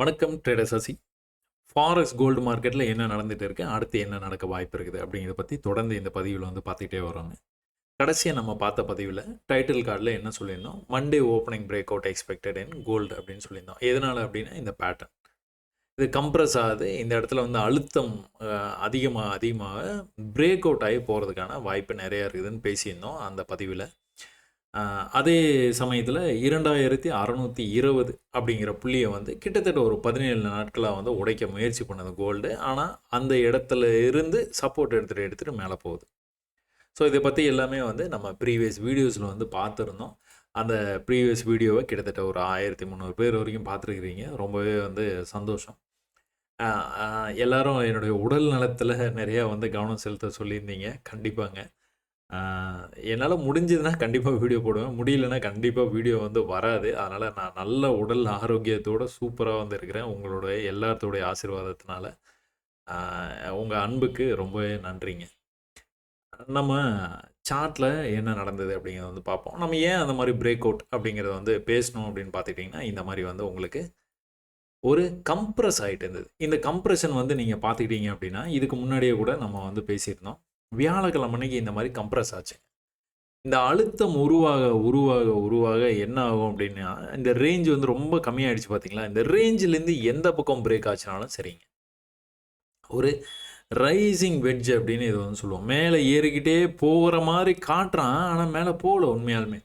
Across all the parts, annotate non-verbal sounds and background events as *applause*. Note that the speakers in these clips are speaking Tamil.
வணக்கம் ட்ரேடர் சசி. ஃபாரஸ்ட் கோல்டு மார்க்கெட்டில் என்ன நடந்துகிட்டு இருக்கு? அடுத்து என்ன நடக்க வாய்ப்பு இருக்குது? அப்படிங்கிறத பற்றி தொடர்ந்து இந்த பதிவில் வந்து பார்த்துக்கிட்டே வரோங்க. கடைசியாக நம்ம பார்த்த பதிவில் டைட்டில் கார்டில் என்ன சொல்லியிருந்தோம்? Monday opening break out expected in gold அப்படின்னு சொல்லியிருந்தோம். எதனால் அப்படின்னா இந்த பேட்டர்ன் இது கம்ப்ரஸ் ஆகுது. இந்த இடத்துல வந்து அழுத்தம் அதிகமாக அதிகமாக பிரேக் அவுட் ஆகி போகிறதுக்கான வாய்ப்பு நிறையா இருக்குதுன்னு பேசியிருந்தோம் அந்த பதிவில். அதே சமயத்தில் இரண்டாயிரத்தி அறநூற்றி இருபது அப்படிங்கிற புள்ளியை வந்து கிட்டத்தட்ட ஒரு பதினேழு நாட்களாக வந்து உடைக்க முயற்சி பண்ணது கோல்டு ஆனால் அந்த இடத்துல இருந்து சப்போர்ட் எடுத்துகிட்டு எடுத்துகிட்டு மேலே போகுது. ஸோ இதை பற்றி எல்லாமே வந்து நம்ம ப்ரீவியஸ் வீடியோஸில் வந்து பார்த்துருந்தோம். அந்த ப்ரீவியஸ் வீடியோவை கிட்டத்தட்ட ஒரு ஆயிரத்தி முந்நூறு பேர் வரைக்கும் பார்த்துருக்குறீங்க. ரொம்பவே வந்து சந்தோஷம். எல்லாரும் என்னுடைய உடல் நலத்தில் நிறையா வந்து கவனம் செலுத்த சொல்லியிருந்தீங்க. கண்டிப்பாங்க. என்னால் முடிஞ்சதுன்னா கண்டிப்பாக வீடியோ போடுவேன். முடியலன்னா கண்டிப்பாக வீடியோ வந்து வராது. அதனால் நான் நல்ல உடல் ஆரோக்கியத்தோடு சூப்பராக வந்து இருக்கிறேன். உங்களுடைய எல்லாத்தோடைய ஆசீர்வாதத்தினால. உங்கள் அன்புக்கு ரொம்பவே நன்றிங்க. நம்ம சார்ட்டில் என்ன நடந்தது அப்படிங்கிறத வந்து பார்ப்போம். நம்ம ஏன் அந்த மாதிரி பிரேக் அவுட் அப்படிங்கிறத வந்து பேசணும் அப்படின்னு பார்த்துக்கிட்டிங்கன்னா இந்த மாதிரி வந்து உங்களுக்கு ஒரு கம்ப்ரஸ் ஆகிட்டு இருந்தது. இந்த கம்ப்ரெஷன் வந்து நீங்கள் பார்த்துக்கிட்டீங்க அப்படின்னா இதுக்கு முன்னாடியே கூட நம்ம வந்து பேசியிருந்தோம். வியாழக்கிழமை அன்னைக்கு இந்த மாதிரி கம்ப்ரஸ் ஆச்சு இந்த அழுத்தம் உருவாக உருவாக உருவாக என்ன ஆகும் அப்படின்னா இந்த ரேஞ்ச் வந்து ரொம்ப கம்மியாயிடுச்சு பார்த்தீங்களா இந்த ரேஞ்சிலேருந்து எந்த பக்கம் பிரேக் ஆச்சுனாலும் சரிங்க. ஒரு ரைசிங் வெட்ஜ் அப்படின்னு இது வந்து சொல்லுவோம். மேலே ஏறிக்கிட்டே போகிற மாதிரி காட்டுறான் ஆனால் மேலே போகல உண்மையாலுமே.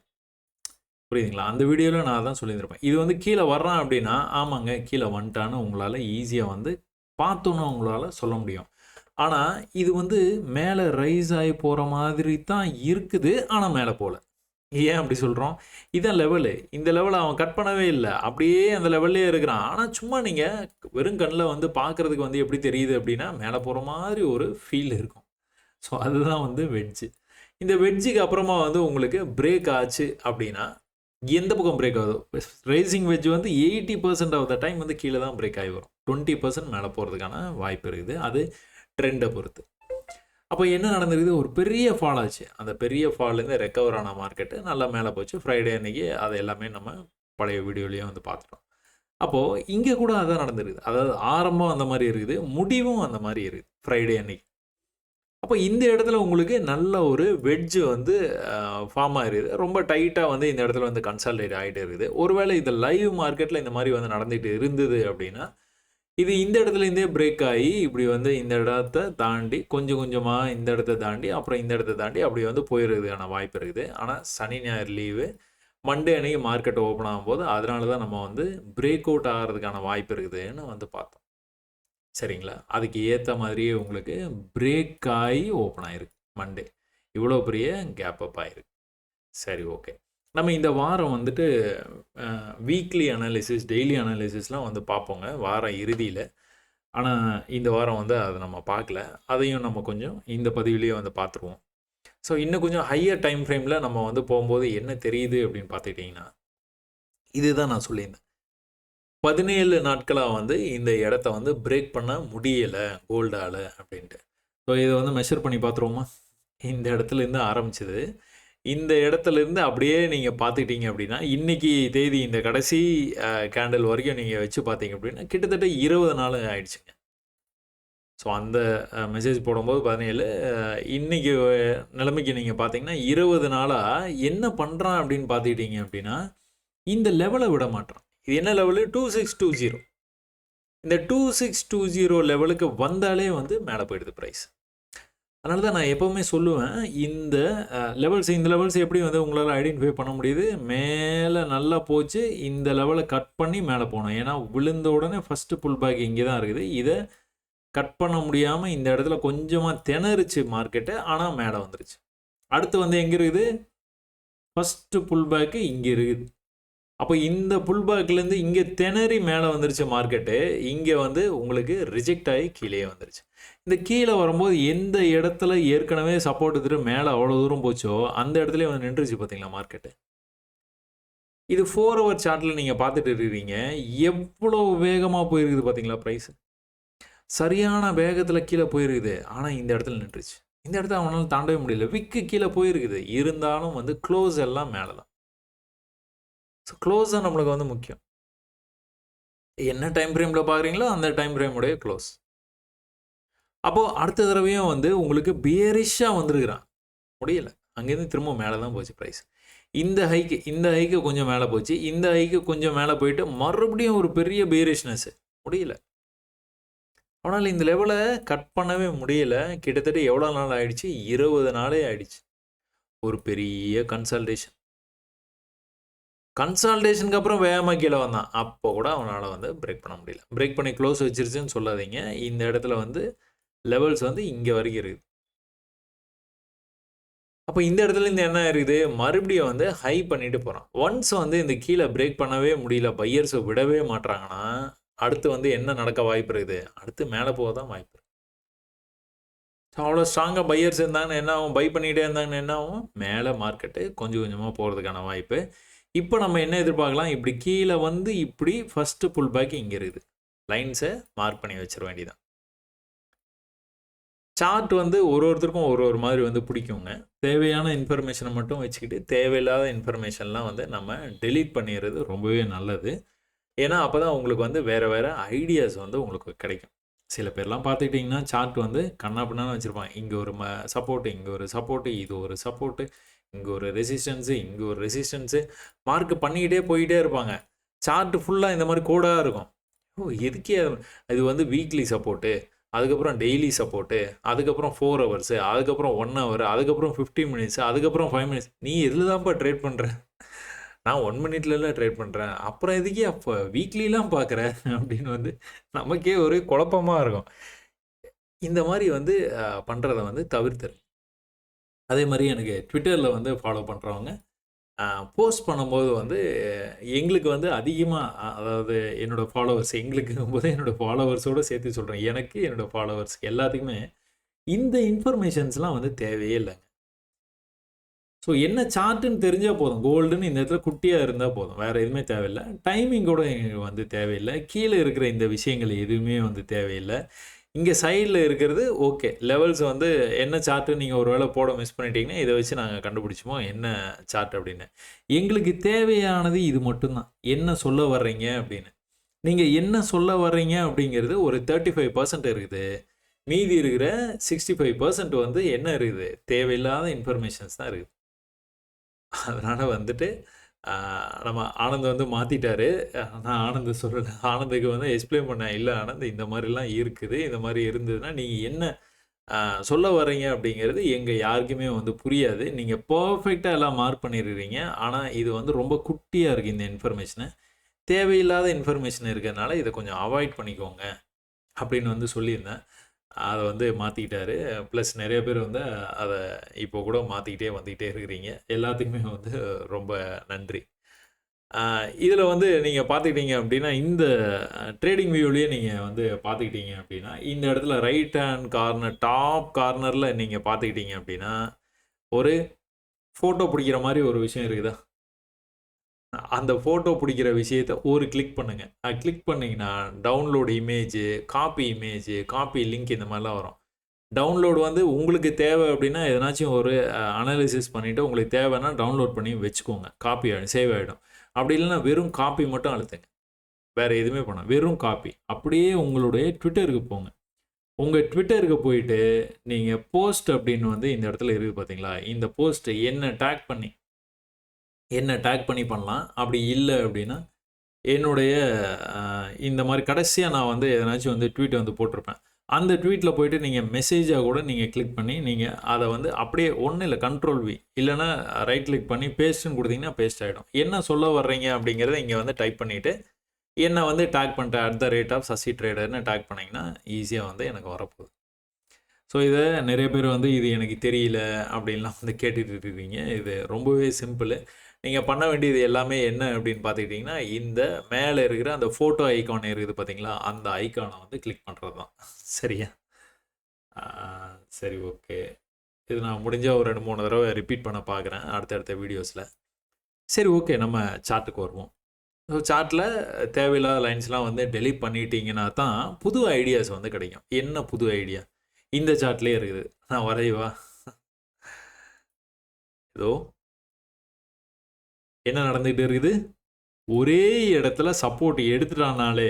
புரியுதுங்களா? அந்த வீடியோவில் நான் தான் சொல்லியிருந்திருப்பேன். இது வந்து கீழே வர்றான் அப்படின்னா ஆமாங்க கீழே வந்துட்டான்னு உங்களால் ஈஸியாக வந்து பார்த்தோன்னு உங்களால் சொல்ல முடியும். ஆனால் இது வந்து மேலே ரைஸ் ஆகி போகிற மாதிரி தான் இருக்குது ஆனால் மேலே போகல ஏன் அப்படி சொல்கிறோம் இதான் லெவலு இந்த லெவலை அவன் கட் பண்ணவே இல்லை. அப்படியே அந்த லெவல்லே இருக்கிறான். ஆனால் சும்மா நீங்கள் வெறும் கண்ணில் வந்து பார்க்குறதுக்கு வந்து எப்படி தெரியுது அப்படின்னா மேலே போகிற மாதிரி ஒரு ஃபீல் இருக்கும். ஸோ அதுதான் வந்து வெட்ஜு இந்த வெட்ஜுக்கு அப்புறமா வந்து உங்களுக்கு பிரேக் ஆச்சு அப்படின்னா எந்த பக்கம் பிரேக் ஆகுதோ? ரேசிங் வெஜ் வந்து eighty percent of the time வந்து கீழே தான் பிரேக் ஆகி வரும். டுவெண்ட்டி பர்சன்ட் மேலே போகிறதுக்கான வாய்ப்பு இருக்குது. அது ட்ரெண்டை பொறுத்து. அப்போ என்ன நடந்திருக்குது ஒரு பெரிய ஃபால் ஆச்சு. அந்த பெரிய ஃபால்லேருந்து ரெக்கவர் ஆன மார்க்கெட்டு நல்லா மேலே போச்சு. ஃப்ரைடே அன்னைக்கு அது எல்லாமே நம்ம பழைய வீடியோலேயே வந்து பார்த்துட்டோம். அப்போது இங்கே கூட அதான் நடந்திருக்குது. அதாவது ஆரம்பம் அந்த மாதிரி இருக்குது முடிவும் அந்த மாதிரி இருக்குது ஃப்ரைடே அன்னைக்கு. அப்போ இந்த இடத்துல உங்களுக்கு நல்ல ஒரு வெட்ஜு வந்து ஃபார்ம் ஆகிருக்குது ரொம்ப டைட்டாக வந்து இந்த இடத்துல வந்து கன்சால்டேட் ஆகிட்டு இருக்குது. ஒருவேளை இது லைவ் மார்க்கெட்டில் இந்த மாதிரி வந்து நடந்துகிட்டு இருந்தது அப்படின்னா இது இந்த இடத்துல இருந்தே பிரேக் ஆகி இப்படி வந்து இந்த இடத்த தாண்டி கொஞ்சம் கொஞ்சமாக இந்த இடத்த தாண்டி அப்புறம் இந்த இடத்த தாண்டி அப்படி வந்து போயிருக்கிறதுக்கான வாய்ப்பு இருக்குது. ஆனால் சனி ஞாயிறு லீவு மண்டே அன்னைக்கு மார்க்கெட் ஓப்பன் ஆகும்போது அதனால தான் நம்ம வந்து பிரேக் அவுட் ஆகிறதுக்கான வாய்ப்பு இருக்குதுன்னு வந்து பார்த்தோம். சரிங்களா? அதுக்கு ஏற்ற மாதிரியே உங்களுக்கு பிரேக் ஆகி ஓப்பன் ஆகிருக்கு மண்டே இவ்வளோ பெரிய கேப் அப் சரி ஓகே நம்ம இந்த வாரம் வந்துட்டு வீக்லி அனாலிசிஸ் டெய்லி அனாலிசிஸ்லாம் வந்து பார்ப்போங்க. வாரம் இறுதியில். ஆனால் இந்த வாரம் வந்து அதை நம்ம பார்க்கல. அதையும் நம்ம கொஞ்சம் இந்த பதிவிலேயே வந்து பார்த்துருவோம். ஸோ இன்னும் கொஞ்சம் ஹையர் டைம் ஃப்ரேமில் நம்ம வந்து போகும்போது என்ன தெரியுது அப்படின்னு பார்த்துக்கிட்டிங்கன்னா இதுதான் நான் சொல்லியிருந்தேன். பதினேழு நாட்களாக வந்து இந்த இடத்த வந்து பிரேக் பண்ண முடியலை கோல்டால் அப்படின்ட்டு. ஸோ இதை வந்து மெஷர் பண்ணி பார்த்துருவோமா? இந்த இடத்துலேருந்து ஆரம்பிச்சது. இந்த இடத்துலேருந்து அப்படியே நீங்கள் பார்த்துக்கிட்டீங்க அப்படின்னா இன்றைக்கி தேதி இந்த கடைசி கேண்டில் வரைக்கும் நீங்கள் வச்சு பார்த்தீங்க அப்படின்னா கிட்டத்தட்ட இருபது நாள் ஆயிடுச்சுங்க. ஸோ அந்த மெசேஜ் போடும்போது பதினேழு இன்றைக்கி நிலைமைக்கு நீங்கள் பார்த்தீங்கன்னா இருபது நாளாக என்ன பண்ணுறான் அப்படின்னு பார்த்துக்கிட்டீங்க அப்படின்னா இந்த லெவலை விட மாட்டான் இது என்ன level two six two zero இந்த டூ சிக்ஸ் டூ ஜீரோ லெவலுக்கு வந்தாலே வந்து மேலே போயிடுது ப்ரைஸ் அதனால தான் நான் எப்போவுமே சொல்லுவேன் இந்த லெவல்ஸ் இந்த லெவல்ஸ் எப்படி வந்து உங்களால் ஐடென்டிஃபை பண்ண முடியுது? மேலே நல்லா போச்சு இந்த லெவலை கட் பண்ணி மேலே போகணும். ஏன்னா விழுந்த உடனே ஃபஸ்ட்டு புல் பேக் இங்கே தான் இருக்குது. இதை கட் பண்ண முடியாமல் இந்த இடத்துல கொஞ்சமாக திணறுச்சு மார்க்கெட்டு ஆனால் மேலே வந்துருச்சு. அடுத்து வந்து எங்கே இருக்குது? ஃபஸ்ட்டு புல் பேக்கு இங்கே இருக்குது. அப்போ இந்த புல் பேக்லேருந்து இங்கே திணறி மேலே வந்துருச்சு மார்க்கெட்டு இங்கே வந்து உங்களுக்கு ரிஜெக்ட் ஆகி கீழே வந்துருச்சு. இந்த கீழே வரும்போது எந்த இடத்துல ஏற்கனவே சப்போர்ட் எடுத்துட்டு மேலே அவ்வளோ தூரம் போச்சோ அந்த இடத்துல வந்து நின்றுச்சு பார்த்தீங்களா மார்க்கெட்டு இது ஃபோர் ஹவர் சார்ட்டில் நீங்கள் பார்த்துட்டு இருக்கிறீங்க. எவ்வளோ வேகமாக போயிருக்குது பார்த்தீங்களா ப்ரைஸ் சரியான வேகத்தில் கீழே போயிருக்குது. ஆனால் இந்த இடத்துல நின்றுச்சு. இந்த இடத்த அவனால் தாண்டவே முடியல. விக்கு கீழே போயிருக்குது. இருந்தாலும் வந்து க்ளோஸ் எல்லாம் மேலே தான் ஸோ க்ளோஸ் தான் நம்மளுக்கு வந்து முக்கியம். என்ன டைம் ஃப்ரேமில் பார்க்குறீங்களோ அந்த டைம் ஃப்ரேமுடைய க்ளோஸ் அப்போது அடுத்த தடவையும் வந்து உங்களுக்கு பியரிஷாக வந்திருக்கிறான். முடியல. அங்கேருந்து திரும்ப மேலே தான் போச்சு ப்ரைஸ் இந்த ஹைக்கு இந்த ஹைக்கு கொஞ்சம் மேலே போச்சு. இந்த ஹைக்கு கொஞ்சம் மேலே போயிட்டு மறுபடியும் ஒரு பெரிய பியரிஷ்னஸ் முடியல. ஆனால் இந்த லெவலை கட் பண்ணவே முடியல. கிட்டத்தட்ட எவ்வளோ நாள் ஆயிடுச்சு? இருபது நாளே ஆயிடுச்சு. ஒரு பெரிய கன்சல்டேஷன் கன்சால்டேஷனுக்கு அப்புறம் வேகமாக கீழே வந்தான். அப்போ கூட அவனால் வந்து பிரேக் பண்ண முடியல. பிரேக் பண்ணி க்ளோஸ் வச்சிருச்சுன்னு சொல்லாதீங்க. இந்த இடத்துல வந்து லெவல்ஸ் வந்து இங்கே வரைக்கும் இருக்குது. அப்போ இந்த இடத்துல இந்த என்ன இருக்குது? மறுபடியும் வந்து ஹை பண்ணிட்டு போகிறான் ஒன்ஸ் வந்து இந்த கீழே பிரேக் பண்ணவே முடியல பையர்ஸை விடவே மாட்றாங்கன்னா அடுத்து வந்து என்ன நடக்க வாய்ப்பு இருக்குது? அடுத்து மேலே போக தான் வாய்ப்பு இருக்கு. அவ்வளோ ஸ்ட்ராங்காக பையர்ஸ் இருந்தாங்கன்னு என்ன ஆகும்? பை பண்ணிகிட்டே இருந்தாங்கன்னு என்ன ஆகும்? மேலே மார்க்கெட்டு கொஞ்சம் கொஞ்சமாக போகிறதுக்கான வாய்ப்பு. இப்போ நம்ம என்ன எதிர்பார்க்கலாம்? இப்படி கீழே வந்து இப்படி ஃபஸ்ட்டு புல் பேக் இங்கே இருக்குது. லைன்ஸை மார்க் பண்ணி வச்சிட வேண்டியதான் சார்ட் வந்து ஒரு ஒருத்தருக்கும் ஒரு ஒரு மாதிரி வந்து பிடிக்குங்க. தேவையான இன்ஃபர்மேஷனை மட்டும் வச்சுக்கிட்டு தேவையில்லாத இன்ஃபர்மேஷன்லாம் வந்து நம்ம டெலீட் பண்ணிடுறது ரொம்பவே நல்லது. ஏன்னா அப்போ தான் உங்களுக்கு வந்து வேறு வேறு ஐடியாஸ் வந்து உங்களுக்கு கிடைக்கும். சில பேர்லாம் பார்த்துக்கிட்டிங்கன்னா சார்ட் வந்து கண்ணா பின்னான்னு வச்சுருப்பாங்க. இங்கே ஒரு ம சப்போர்ட்டு இங்கே ஒரு சப்போர்ட்டு இது ஒரு சப்போர்ட்டு இங்கே ஒரு ரெசிஸ்டன்ஸு இங்கே ஒரு ரெசிஸ்டன்ஸு மார்க் பண்ணிக்கிட்டே போயிட்டே இருப்பாங்க. சார்ட்டு ஃபுல்லாக இந்த மாதிரி கோடாக இருக்கும். ஓ எதுக்கே இது வந்து வீக்லி சப்போர்ட்டு அதுக்கப்புறம் டெய்லி சப்போர்ட்டு அதுக்கப்புறம் ஃபோர் ஹவர்ஸு அதுக்கப்புறம் ஒன் ஹவர் அதுக்கப்புறம் ஃபிஃப்டி மினிட்ஸ் அதுக்கப்புறம் ஃபைவ் மினிட்ஸ் நீ எதில் தான்ப்பா ட்ரேட் பண்ணுற நான் ஒன் மினிட்லலாம் ட்ரேட் பண்ணுறேன் அப்புறம் எதுக்கே அப்போ வீக்லிலாம் பார்க்குற அப்படின்னு வந்து நமக்கே ஒரு குழப்பமாக இருக்கும். இந்த மாதிரி வந்து பண்ணுறத வந்து தவிர்த்துரு அதே மாதிரி எனக்கு ட்விட்டரில் வந்து ஃபாலோ பண்ணுறவங்க போஸ்ட் பண்ணும்போது வந்து எங்களுக்கு வந்து அதிகமாக அதாவது என்னோடய ஃபாலோவர்ஸ் எங்களுக்கு போது என்னோடய ஃபாலோவர்ஸோடு சேர்த்து சொல்கிறேன் எனக்கு என்னோடய ஃபாலோவர்ஸ் எல்லாத்துக்குமே இந்த இன்ஃபர்மேஷன்ஸ்லாம் வந்து தேவையே இல்லைங்க. ஸோ என்ன சார்ட்டுன்னு தெரிஞ்சால் போதும். கோல்டுன்னு இந்த இடத்துல குட்டியாக இருந்தால் போதும். வேறு எதுவுமே தேவையில்லை. டைமிங் கூட எங்களுக்கு வந்து தேவையில்லை. கீழே இருக்கிற இந்த விஷயங்கள் எதுவுமே வந்து தேவையில்லை. இங்கே சைடில் இருக்கிறது ஓகே லெவல்ஸ் வந்து என்ன சார்ட்டு நீங்கள் ஒரு வேளை போட மிஸ் பண்ணிட்டீங்கன்னா இதை வச்சு நாங்கள் கண்டுபிடிச்சோமோ என்ன சார்ட் அப்படின்னு. எங்களுக்கு தேவையானது இது மட்டும்தான். என்ன சொல்ல வர்றீங்க அப்படின்னு. நீங்கள் என்ன சொல்ல வர்றீங்க அப்படிங்கிறது ஒரு தேர்ட்டி ஃபைவ் பர்சன்ட் இருக்குது. மீதி இருக்கிற சிக்ஸ்டி ஃபைவ் பர்சன்ட் வந்து என்ன இருக்குது? தேவையில்லாத இன்ஃபர்மேஷன்ஸ் தான் இருக்குது. அதனால் வந்துட்டு நம்ம ஆனந்த் வந்து மாற்றிட்டாரு நான் ஆனந்த் சொல்கிறேன் ஆனந்துக்கு வந்து எக்ஸ்பிளைன் பண்ணேன். இல்லை ஆனந்த் இந்த மாதிரிலாம் இருக்குது. இந்த மாதிரி இருந்ததுன்னா நீங்கள் என்ன சொல்ல வரீங்க அப்படிங்கிறது எங்கள் யாருக்குமே வந்து புரியாது. நீங்கள் பர்ஃபெக்டாக எல்லாம் மார்க் பண்ணிடுறீங்க ஆனால் இது வந்து ரொம்ப குட்டியாக இருக்குது இந்த இன்ஃபர்மேஷனை தேவையில்லாத இன்ஃபர்மேஷன் இருக்கிறதுனால இதை கொஞ்சம் அவாய்ட் பண்ணிக்கோங்க அப்படின்னு வந்து சொல்லியிருந்தேன். அதை வந்து மாற்றிக்கிட்டாரு ப்ளஸ் நிறைய பேர் வந்து அதை இப்போ கூட மாற்றிக்கிட்டே வந்துக்கிட்டே இருக்கிறீங்க. எல்லாத்துக்குமே வந்து ரொம்ப நன்றி. இதில் வந்து நீங்கள் பார்த்துக்கிட்டீங்க அப்படின்னா இந்த ட்ரேடிங் வியூலேயே நீங்கள் வந்து பார்த்துக்கிட்டீங்க அப்படின்னா இந்த இடத்துல ரைட் ஹேண்ட் கார்னர் டாப் கார்னரில் நீங்கள் பார்த்துக்கிட்டீங்க அப்படின்னா ஒரு ஃபோட்டோ பிடிக்கிற மாதிரி ஒரு விஷயம் இருக்குதா? அந்த ஃபோட்டோ பிடிக்கிற விஷயத்த ஒரு கிளிக் பண்ணுங்கள் அது கிளிக் பண்ணிங்கன்னா download image copy image copy link இந்த மாதிரிலாம் வரும். டவுன்லோடு வந்து உங்களுக்கு தேவை அப்படின்னா எதனாச்சும் ஒரு அனாலிசிஸ் பண்ணிவிட்டு உங்களுக்கு தேவைன்னா டவுன்லோட் பண்ணி வச்சுக்கோங்க. காப்பி ஆகிடும் சேவ் ஆகிடும் அப்படி இல்லைன்னா வெறும் காப்பி மட்டும் அழுத்துங்க. வேறு எதுவுமே பண்ண வெறும் காப்பி அப்படியே உங்களுடைய ட்விட்டருக்கு போங்க. உங்கள் ட்விட்டருக்கு போயிட்டு நீங்கள் போஸ்ட் அப்படின்னு வந்து இந்த இடத்துல இருக்குது பார்த்தீங்களா இந்த போஸ்ட்டு என்ன டேக் பண்ணி என்ன டேக் பண்ணி பண்ணலாம். அப்படி இல்லை அப்படின்னா என்னுடைய இந்த மாதிரி கடைசியாக நான் வந்து எதனாச்சும் வந்து ட்வீட் வந்து போட்டிருப்பேன். அந்த ட்வீட்டில் போயிட்டு நீங்கள் மெசேஜாக கூட நீங்கள் கிளிக் பண்ணி நீங்கள் அதை வந்து அப்படியே ஒன்றும் இல்லை கண்ட்ரோல் வி இல்லைனா ரைட் கிளிக் பண்ணி பேஸ்ட்டுன்னு கொடுத்தீங்கன்னா பேஸ்ட் ஆகிடும் என்ன சொல்ல வர்றீங்க அப்படிங்கிறத இங்கே வந்து டைப் பண்ணிவிட்டு என்னை வந்து டேக் பண்ணிட்டேன் at the rate of Sasi ட்ரேடர்னு tag பண்ணிங்கன்னா ஈஸியாக வந்து எனக்கு வரப்போகுது. ஸோ இதை நிறைய பேர் வந்து இது எனக்கு தெரியல அப்படின்லாம் வந்து கேட்டுட்டு இருக்கீங்க இது ரொம்பவே சிம்பிள் நீங்கள் பண்ண வேண்டியது எல்லாமே என்ன அப்படின்னு பார்த்துக்கிட்டிங்கன்னா இந்த மேலே இருக்கிற அந்த ஃபோட்டோ ஐக்கான் இருக்குது பார்த்தீங்களா? அந்த ஐக்கானை வந்து கிளிக் பண்ணுறது தான். சரியா? சரி ஓகே இது நான் முடிஞ்சால் ஒரு ரெண்டு மூணு தடவை ரிப்பீட் பண்ண பார்க்குறேன் அடுத்தடுத்த வீடியோஸில் சரி ஓகே நம்ம சார்ட்டுக்கு வருவோம். ஸோ சார்ட்டில் தேவையில்லாத லைன்ஸ்லாம் வந்து டெலிட் பண்ணிட்டீங்கன்னா தான் புது ஐடியாஸ் வந்து கிடைக்கும். என்ன புது ஐடியா இந்த சார்ட்லேயே இருக்குது. நான் வரைவா? ஏதோ என்ன நடந்துகிட்டு இருக்குது? ஒரே இடத்துல சப்போர்ட் எடுத்துட்டானாலே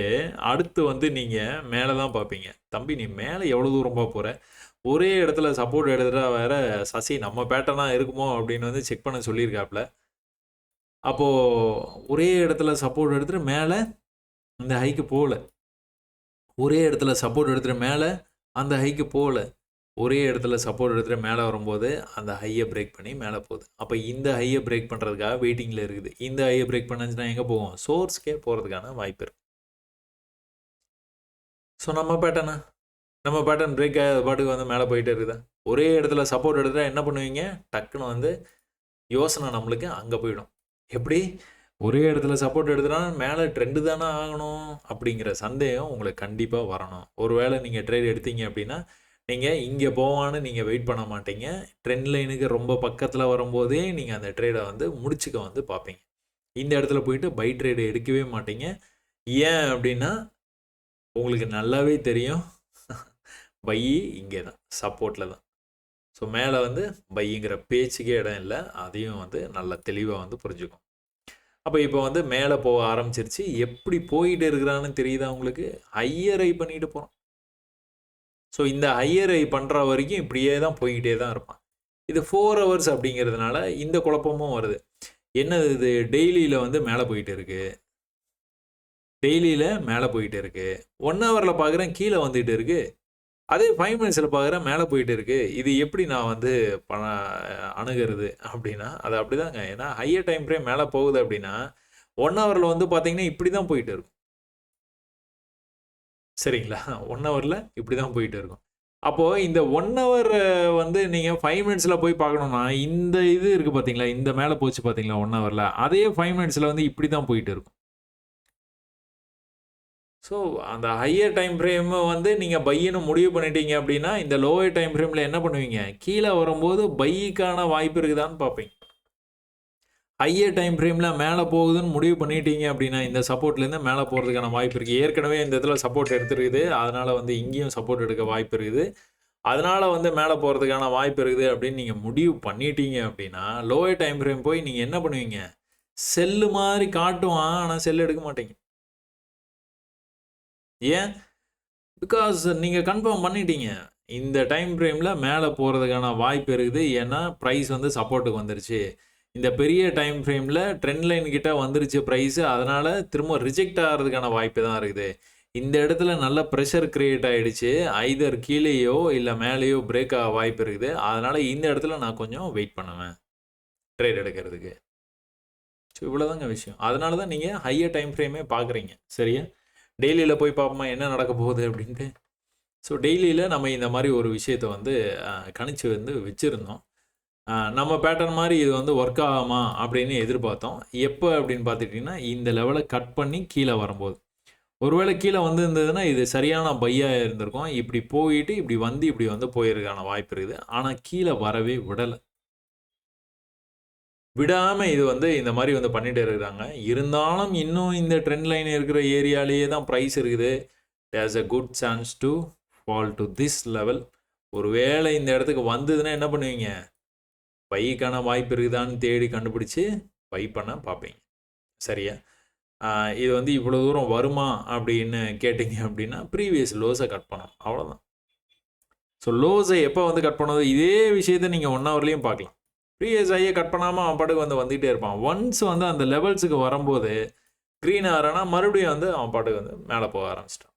அடுத்து வந்து நீங்கள் மேலே தான் பார்ப்பீங்க. தம்பி நீ மேலே எவ்வளோ தூரமாக போகிற ஒரே இடத்துல சப்போர்ட் எடுத்துட்டா வேற சசி நம்ம பேட்டர்னாக இருக்குமோ அப்படின்னு வந்து செக் பண்ண சொல்லியிருக்காப்புல அப்போது ஒரே இடத்துல சப்போர்ட் எடுத்துகிட்டு மேலே அந்த ஹைக்கு போகல. ஒரே இடத்துல சப்போர்ட் எடுத்துகிட்டு மேலே அந்த ஹைக்கு போகல. ஒரே இடத்துல சப்போர்ட் எடுத்துகிட்டு மேலே வரும்போது அந்த ஹையை பிரேக் பண்ணி மேலே போகுது. அப்போ இந்த ஹையை பிரேக் பண்ணுறதுக்காக வெயிட்டிங்கில் இருக்குது. இந்த ஹையை பிரேக் பண்ணுச்சுன்னா எங்கே போகும் சோர்ஸ்க்கே போகிறதுக்கான வாய்ப்பு இருக்குது ஸோ நம்ம பேட்டர்னா நம்ம பேட்டர்ன் பிரேக் ஆகாத பாட்டுக்கு வந்து மேலே போயிட்டே இருக்குதா? ஒரே இடத்துல சப்போர்ட் எடுத்தால் என்ன பண்ணுவீங்க? டக்குன்னு வந்து யோசனை நம்மளுக்கு அங்கே போயிடும். எப்படி? ஒரே இடத்துல சப்போர்ட் எடுத்துனா மேலே ட்ரெண்டு தானே ஆகணும் அப்படிங்கிற சந்தேகம் உங்களுக்கு கண்டிப்பாக வரணும். ஒரு வேளை நீங்கள் ட்ரேட் எடுத்தீங்க அப்படின்னா நீங்கள் இங்கே போவான்னு நீங்கள் வெயிட் பண்ண மாட்டீங்க. ட்ரெண்ட் லைனுக்கு ரொம்ப பக்கத்தில் வரும்போதே நீங்கள் அந்த ட்ரேடை வந்து முடிச்சுக்க வந்து பார்ப்பீங்க. இந்த இடத்துல போயிட்டு பை ட்ரேடு எடுக்கவே மாட்டீங்க. ஏன் அப்படின்னா உங்களுக்கு நல்லாவே தெரியும். *laughs* பை இங்கே தான் சப்போர்ட்டில் தான். ஸோ மேலே வந்து பைங்கிற பேச்சுக்கே இடம் இல்லை. அதையும் வந்து நல்ல தெளிவாக வந்து புரிஞ்சுக்கும். அப்போ இப்போ வந்து மேலே போக ஆரம்பிச்சிருச்சு. எப்படி போயிட்டு இருக்கிறான்னு தெரியுதா உங்களுக்கு? ஹையர் ஐ பண்ணிட்டு போகிறோம் ஸோ இந்த ஹையர் ஐ பண்ணுற வரைக்கும் இப்படியே தான் போய்கிட்டே தான் இருப்பான். இது ஃபோர் ஹவர்ஸ் அப்படிங்கிறதுனால இந்த குழப்பமும் வருது. என்னது இது? டெய்லியில் வந்து மேலே போயிட்டு இருக்கு. டெய்லியில் மேலே போயிட்டு இருக்கு. ஒன் ஹவரில் பார்க்குறேன் கீழே வந்துட்டு இருக்கு. அதே ஃபைவ் மினிட்ஸில் பார்க்குறேன் மேலே போயிட்டு இருக்கு. இது எப்படி நான் வந்து பண அணுகிறது அப்படின்னா அது அப்படிதாங்க. ஏன்னா ஹையர் டைம் ஃப்ரேம் மேலே போகுது அப்படின்னா ஒன் ஹவரில் வந்து பார்த்தீங்கன்னா இப்படி தான் போயிட்டு இருக்கும். சரிங்களா? ஒன் ஹவரில் இப்படி தான் போயிட்டு இருக்கும். அப்போது இந்த ஒன் ஹவர் வந்து நீங்கள் ஃபைவ் மினிட்ஸில் போய் பார்க்கணுன்னா இந்த இது இருக்குது பார்த்தீங்களா இந்த மேலே போச்சு பார்த்தீங்களா ஒன் ஹவரில் அதே ஃபைவ் மினிட்ஸில் வந்து இப்படி தான் போயிட்டு இருக்கும். ஸோ அந்த ஹையர் டைம் ஃப்ரேமை வந்து நீங்கள் பையனு முடிவு பண்ணிட்டீங்க அப்படின்னா இந்த லோவர் டைம் ஃப்ரேமில் என்ன பண்ணுவீங்க? கீழே வரும்போது பைக்கான வாய்ப்பு இருக்குதான்னு பார்ப்பீங்க. ஹையர் டைம் ஃப்ரேமில் மேலே போகுதுன்னு முடிவு பண்ணிட்டீங்க அப்படின்னா இந்த சப்போர்ட்லேருந்து மேலே போகிறதுக்கான வாய்ப்பு இருக்குது ஏற்கனவே இந்த இடத்துல சப்போர்ட் எடுத்துருக்குது. அதனால் வந்து இங்கேயும் சப்போர்ட் எடுக்க வாய்ப்பு இருக்குது. அதனால் வந்து மேலே போகிறதுக்கான வாய்ப்பு இருக்குது அப்படின்னு நீங்கள் முடிவு பண்ணிட்டீங்க அப்படின்னா லோயர் டைம் ஃப்ரேம் போய் நீங்கள் என்ன பண்ணுவீங்க? செல்லு மாதிரி காட்டுவான் ஆனால் செல் எடுக்க மாட்டீங்க. ஏன்? பிகாஸ் நீங்கள் கன்ஃபார்ம் பண்ணிட்டீங்க. இந்த டைம் ஃப்ரேமில் மேலே போகிறதுக்கான வாய்ப்பு இருக்குது. ஏன்னா ப்ரைஸ் வந்து சப்போர்ட்டுக்கு வந்துருச்சு. இந்த பெரிய டைம் ஃப்ரேமில் ட்ரெண்ட் லைன் கிட்ட வந்துருச்சு ப்ரைஸு அதனால் திரும்ப ரிஜெக்ட் ஆகிறதுக்கான வாய்ப்பு தான் இருக்குது. இந்த இடத்துல நல்ல ப்ரெஷர் க்ரியேட் ஆகிடுச்சு ஐதர் கீழேயோ இல்லை மேலேயோ பிரேக் ஆக வாய்ப்பு இருக்குது. அதனால் இந்த இடத்துல நான் கொஞ்சம் வெயிட் பண்ணுவேன். ட்ரேட் எடுக்கிறதுக்கு. ஸோ இவ்வளோதாங்க விஷயம். அதனால தான் நீங்கள் ஹையர் டைம் ஃப்ரேமே பார்க்குறீங்க சரியா? டெய்லியில் போய் பார்ப்போமா என்ன நடக்க போகுது அப்படின்ட்டு. ஸோ டெய்லியில் நம்ம இந்த மாதிரி ஒரு விஷயத்தை வந்து கணிச்சு வந்து வச்சுருந்தோம். நம்ம பேட்டர்ன் மாதிரி இது வந்து ஒர்க் ஆகாமா அப்படின்னு எதிர்பார்த்தோம். எப்போ அப்படின்னு பார்த்துட்டிங்கன்னா இந்த லெவலை கட் பண்ணி கீழே வரும்போது. ஒருவேளை கீழே வந்து இருந்ததுன்னா இது சரியான பையாக இருந்திருக்கும். இப்படி போயிட்டு இப்படி வந்து இப்படி வந்து போயிருக்கான வாய்ப்பு இருக்குது. ஆனால் கீழே வரவே விடலை. விடாமல் இது வந்து இந்த மாதிரி வந்து பண்ணிட்டு இருக்கிறாங்க. இருந்தாலும் இன்னும் இந்த ட்ரெண்ட் லைன் இருக்கிற ஏரியாலேயே தான் ப்ரைஸ் இருக்குது. There's a good chance to fall to this level ஒருவேளை இந்த இடத்துக்கு வந்ததுன்னா என்ன பண்ணுவீங்க? பைக்கான வாய்ப்பு இருக்குதான்னு தேடி கண்டுபிடிச்சி பை பண்ண பார்ப்பீங்க. சரியா? இது வந்து இவ்வளோ தூரம் வருமா அப்படின்னு கேட்டிங்க அப்படின்னா ப்ரீவியஸ் லோஸை கட் பண்ணணும். அவ்வளோதான் ஸோ லோஸை எப்போ வந்து கட் பண்ணதோ? இதே விஷயத்த நீங்கள் ஒன் ஹவர்லேயும் பார்க்கலாம். ப்ரீவியஸ் ஐயை கட் பண்ணாமல் அவன் பாட்டுக்கு வந்து வந்துகிட்டே இருப்பான். ஒன்ஸ் வந்து அந்த லெவல்ஸுக்கு வரும்போது க்ரீன் ஆகிறானா மறுபடியும் வந்து அவன் பாட்டுக்கு வந்து மேலே போக ஆரம்பிச்சிட்டான்.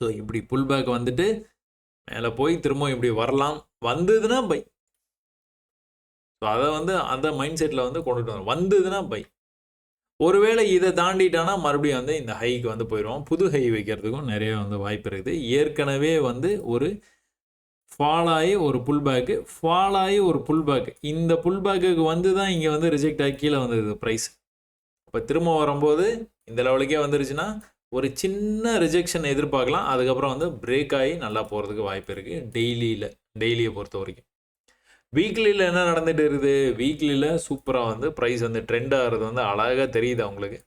ஸோ இப்படி புல் பேக் வந்துட்டு மேலே போய் திரும்ப இப்படி வரலாம். வந்ததுன்னா பை ஸோ அதை வந்து அந்த மைண்ட் செட்டில் வந்து கொண்டுட்டு வரும் வந்ததுன்னா பை ஒருவேளை இதை தாண்டிட்டானா மறுபடியும் வந்து இந்த ஹைக்கு வந்து போயிடுவோம். புது ஹை வைக்கிறதுக்கும் நிறைய வந்து வாய்ப்பு இருக்குது. ஏற்கனவே வந்து ஒரு ஃபால் ஆகி ஒரு புல் பேக்கு ஃபால் ஆகி ஒரு புல் பேக் இந்த புல் பேக்குக்கு வந்து தான் இங்கே வந்து ரிஜெக்ட் ஆகி கீழே வந்தது ப்ரைஸ் இப்போ திரும்ப வரும்போது இந்த லெவலுக்கே வந்துருச்சுன்னா ஒரு சின்ன ரிஜெக்ஷன் எதிர்பார்க்கலாம். அதுக்கப்புறம் வந்து பிரேக் ஆகி நல்லா போகிறதுக்கு வாய்ப்பு இருக்குது டெய்லியில் டெய்லியை பொறுத்த வரைக்கும். வீக்லியில் என்ன நடந்துட்டு இருக்குது? வீக்லியில் சூப்பராக வந்து ப்ரைஸ் வந்து ட்ரெண்ட் ஆகிறது வந்து அழகாக தெரியுது அவங்களுக்கு.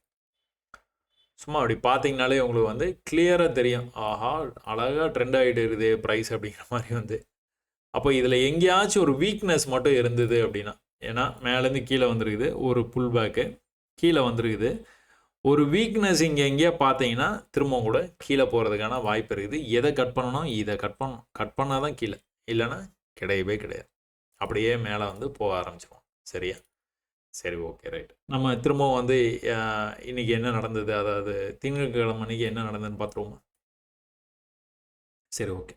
சும்மா அப்படி பார்த்தீங்கனாலே உங்களுக்கு வந்து கிளியராக தெரியும். ஆஹா அழகாக ட்ரெண்ட் ஆகிட்டு இருக்குது ப்ரைஸ் அப்படிங்கிற மாதிரி வந்து. அப்போ இதில் எங்கேயாச்சும் ஒரு வீக்னஸ் மட்டும் இருந்தது அப்படின்னா ஏன்னா மேலேருந்து கீழே வந்துருக்குது ஒரு புல் பேக்கு கீழே வந்துருக்குது. ஒரு வீக்னஸ் இங்கே எங்கேயா பார்த்தீங்கன்னா திரும்ப கூட கீழே போகிறதுக்கான வாய்ப்பு இருக்குது. எதை கட் பண்ணணும்? இதை கட் பண்ணணும். கட் பண்ணால் தான் கீழே. இல்லைன்னா கிடையவே கிடையாது. அப்படியே மேலே வந்து போக ஆரம்பிச்சிருவோம். சரியா? சரி ஓகே ரைட் நம்ம திரும்பவும் வந்து இன்னைக்கு என்ன நடந்தது? அதாவது திங்கட்கிழமை அன்னைக்கு என்ன நடந்ததுன்னு பார்த்துருவோமா சரி ஓகே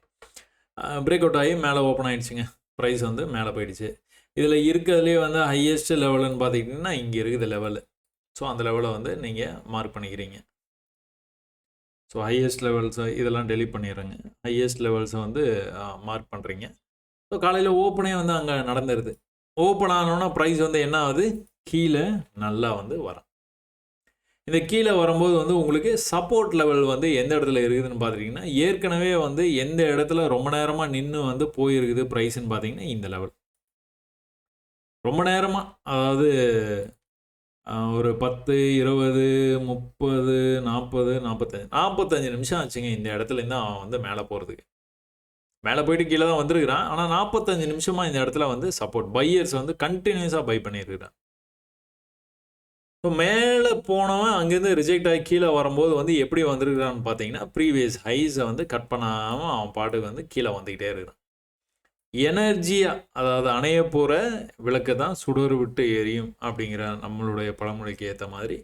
பிரேக் அவுட் ஆகி மேலே ஓப்பன் ஆகிடுச்சுங்க ப்ரைஸ் வந்து மேலே போயிடுச்சு. இதில் இருக்கிறதுலே வந்து ஹையஸ்ட் லெவலுன்னு பார்த்துக்கிட்டிங்கன்னா இங்கே இருக்குது லெவலு ஸோ அந்த லெவலை வந்து நீங்கள் மார்க் பண்ணிக்கிறீங்க. ஸோ ஹையஸ்ட் லெவல்ஸை இதெல்லாம் டெலிட் பண்ணிடுறேங்க. ஹையஸ்ட் லெவல்ஸை வந்து மார்க் பண்ணுறீங்க ஸோ காலையில் ஓப்பனே வந்து அங்கே நடந்துருது. ஓப்பன் ஆனோன்னா ப்ரைஸ் வந்து என்ன ஆகுது? கீழே நல்லா வந்து வரும். இந்த கீழே வரும்போது வந்து உங்களுக்கு சப்போர்ட் லெவல் வந்து எந்த இடத்துல இருக்குதுன்னு பார்த்துட்டிங்கன்னா ஏற்கனவே வந்து எந்த இடத்துல ரொம்ப நேரமாக நின்று வந்து போயிருக்குது ப்ரைஸ்ன்னு பார்த்தீங்கன்னா இந்த லெவல் ரொம்ப நேரமாக அதாவது ஒரு பத்து இருபது முப்பது நாற்பது நாற்பத்தஞ்சு நாற்பத்தஞ்சு நிமிஷம் ஆச்சுங்க இந்த இடத்துல இருந்து அவன் வந்து மேலே போகிறதுக்கு மேலே போயிட்டு கீழே தான் வந்திருக்கிறான். ஆனால் நாற்பத்தஞ்சு நிமிஷமாக இந்த இடத்துல வந்து சப்போர்ட் பையர்ஸ் வந்து கண்டினியூஸாக பை பண்ணியிருக்கிறான். இப்போ மேலே போனவன் அங்கேருந்து ரிஜெக்ட் ஆகி கீழே வரும்போது வந்து எப்படி வந்திருக்கிறான்னு பார்த்தீங்கன்னா ப்ரீவியஸ் ஹைஸை வந்து கட் பண்ணாமல் அவன் பாட்டுக்கு வந்து கீழே வந்துக்கிட்டே இருக்கிறான். எனர்ஜியாக அதாவது அணைய போகிற விளக்கு தான் சுடர் விட்டு எரியும் அப்படிங்கிற நம்மளுடைய பழமொழிக்கு ஏற்ற மாதிரி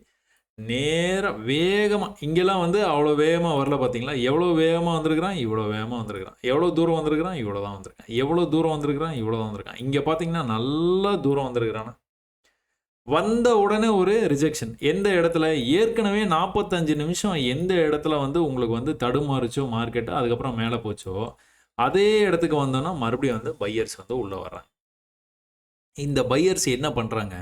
நேராக வேகமாக இங்கெல்லாம் வந்து அவ்வளோ வேகமாக வரல பார்த்தீங்களா எவ்வளோ வேகமாக வந்திருக்கிறான்? இவ்வளோ வேகமாக வந்திருக்கிறான். எவ்வளோ தூரம் வந்திருக்கிறான்? இவ்வளோ தான் வந்திருக்கான். எவ்வளோ தூரம் வந்திருக்கிறான்? இவ்வளோ தான் வந்திருக்கான். இங்கே பார்த்தீங்கன்னா நல்லா தூரம் வந்திருக்கிறானா. வந்த உடனே ஒரு ரிஜெக்ஷன் எந்த இடத்துல? ஏற்கனவே நாற்பத்தஞ்சு நிமிஷம் எந்த இடத்துல வந்து உங்களுக்கு வந்து தடுமாறுச்சோ மார்க்கெட்டு அதுக்கப்புறம் மேலே போச்சோ அதே இடத்துக்கு வந்தோன்னா மறுபடியும் வந்து பையர்ஸ் வந்து உள்ளே வர்றாங்க. இந்த பையர்ஸ் என்ன பண்ணுறாங்க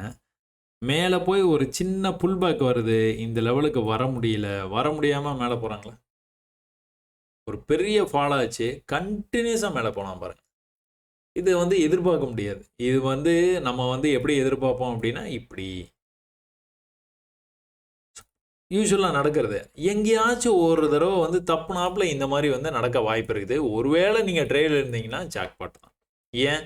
மேலே போய் ஒரு சின்ன புல் பேக் வருது. இந்த லெவலுக்கு வர முடியல. வர முடியாமல் மேலே போகிறாங்களா ஒரு பெரிய ஃபால் ஆச்சு. கண்டினியூஸாக மேலே போனால் பாருங்க. இது வந்து எதிர்பார்க்க முடியாது. இது வந்து நம்ம வந்து எப்படி எதிர்பார்ப்போம் அப்படின்னா இப்படி. யூஸ்வலாக நடக்கிறது. எங்கேயாச்சும் ஒரு தடவை வந்து தப்புனாப்புல இந்த மாதிரி வந்து நடக்க வாய்ப்பு இருக்குது. ஒருவேளை நீங்கள் ட்ரெயில் இருந்தீங்கன்னா ஜாக்பாட் தான். ஏன்?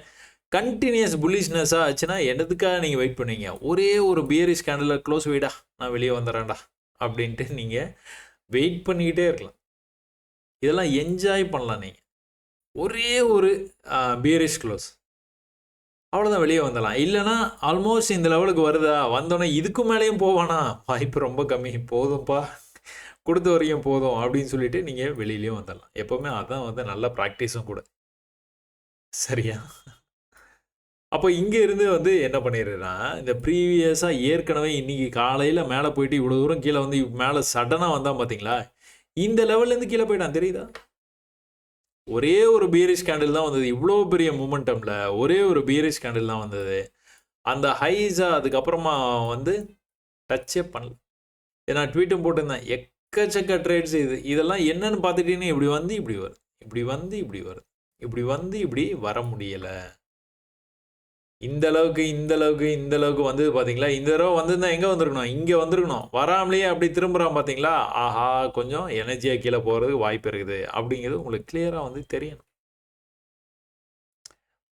கண்டினியூஸ் புல்லிஷ்னஸாக ஆச்சுன்னா என்னதுக்காக நீங்கள் வெயிட் பண்ணுவீங்க ஒரே ஒரு பியரி கேண்டில் க்ளோஸ் வெயிடா நான் வெளியே வந்துடுறேன்டா அப்படின்ட்டு நீங்கள் வெயிட் பண்ணிக்கிட்டே இருக்கலாம். இதெல்லாம் என்ஜாய் பண்ணலாம் நீங்கள் ஒரே ஒரு பியரிஷ் க்ளோஸ் அவ்வளோதான் வெளியே வந்துடலாம். இல்லைன்னா ஆல்மோஸ்ட் இந்த லெவலுக்கு வருதா? வந்தோடனே இதுக்கு மேலேயும் போவானா? வாய்ப்பு ரொம்ப கம்மி. போதும்ப்பா கொடுத்த வரைக்கும் போதும் அப்படின்னு சொல்லிட்டு நீங்கள் வெளியிலையும் வந்துடலாம். எப்போவுமே அதான் வந்து நல்ல ப்ராக்டிஸும் கூட. சரியா? அப்போ இங்கேருந்து வந்து என்ன பண்ணிடுறேன்னா இந்த ப்ரீவியஸாக ஏற்கனவே இன்றைக்கி காலையில் மேலே போயிட்டு இவ்வளோ தூரம் கீழே வந்து மேலே சடனாக வந்தால் பார்த்தீங்களா இந்த லெவல்லேருந்து கீழே போயிட்டான் தெரியுதா? ஒரே ஒரு பீரிஷ் கேண்டில் தான் வந்தது. இவ்வளோ பெரிய மூமெண்டமில் ஒரே ஒரு பீரிஷ் கேண்டில் தான் வந்தது. அந்த ஹைஸாக அதுக்கப்புறமா வந்து டச்சே பண்ணல. ஏன்னா ட்வீட்டும் போட்டிருந்தேன். எக்கச்சக்க ட்ரேட்ஸ் இது. இதெல்லாம் என்னன்னு பார்த்துட்டீங்கன்னா இப்படி வந்து இப்படி வருது. இப்படி வந்து இப்படி வருது. இப்படி வந்து இப்படி வர முடியலை. இந்த அளவுக்கு இந்த அளவுக்கு இந்த அளவுக்கு வந்து பார்த்தீங்களா இந்த தடவை வந்திருந்தா எங்கே வந்திருக்கணும்? இங்கே வந்திருக்கணும். வராமலேயே அப்படி திரும்புகிறான் பார்த்தீங்களா ஆஹா கொஞ்சம் எனர்ஜியாக கீழே போகிறதுக்கு வாய்ப்பு இருக்குது. அப்படிங்கிறது உங்களுக்கு கிளியராக வந்து தெரியணும்.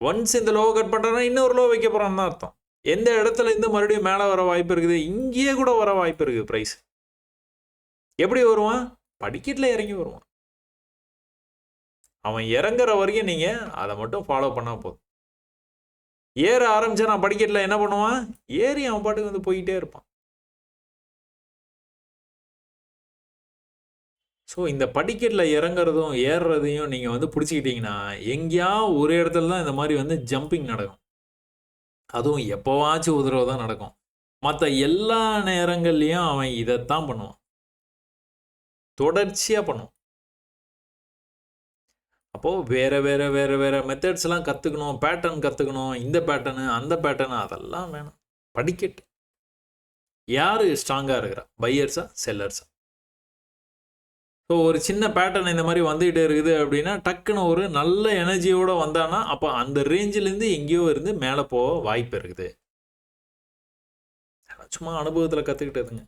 ஒன்ஸ் இந்த லோவை கட் பண்ணுறேன்னா இன்னொரு லோ வைக்க போகிறான்னு தான் அர்த்தம். எந்த இடத்துல இருந்து மறுபடியும் மேலே வர வாய்ப்பு இருக்குது? இங்கேயே கூட வர வாய்ப்பு இருக்குது ப்ரைஸ் எப்படி வருவான்? படிக்கட்டில் இறங்கி வருவான். அவன் இறங்குற வரைக்கும் நீங்கள் அதை மட்டும் ஃபாலோ பண்ணால் போதும். ஏற ஆரம்பிச்சா நான் படிக்கட்டில் என்ன பண்ணுவான்? ஏறி அவன் பாட்டுக்கு வந்து போயிட்டே இருப்பான். ஸோ இந்த படிக்கட்டில் இறங்குறதும் ஏறுறதையும் நீங்கள் வந்து பிடிச்சிக்கிட்டீங்கன்னா எங்கேயா ஒரு இடத்துல தான் இந்த மாதிரி வந்து ஜம்பிங் நடக்கும். அதுவும் எப்போவாச்சும் உதரவு தான் நடக்கும். மற்ற எல்லா நேரங்கள்லையும் அவன் இதைத்தான் பண்ணுவான். தொடர்ச்சியாக பண்ணுவான். அப்போது வேறு வேறு வேறு வேறு மெத்தட்ஸ்லாம் கற்றுக்கணும் பேட்டர்ன் கற்றுக்கணும் இந்த பேட்டர்னு அந்த பேட்டர்னு அதெல்லாம் வேணும். படிக்கட்டு. யார் ஸ்ட்ராங்காக இருக்கிறா? பையர்ஸா செல்லர்ஸா ஸோ ஒரு சின்ன பேட்டர்ன் இந்த மாதிரி வந்துகிட்டே இருக்குது அப்படின்னா டக்குன்னு ஒரு நல்ல எனர்ஜியோடு வந்தானா அப்போ அந்த ரேஞ்சிலேருந்து எங்கேயோ இருந்து மேலே போக வாய்ப்பு இருக்குது. சும்மா அனுபவத்தில் கற்றுக்கிட்டதுங்க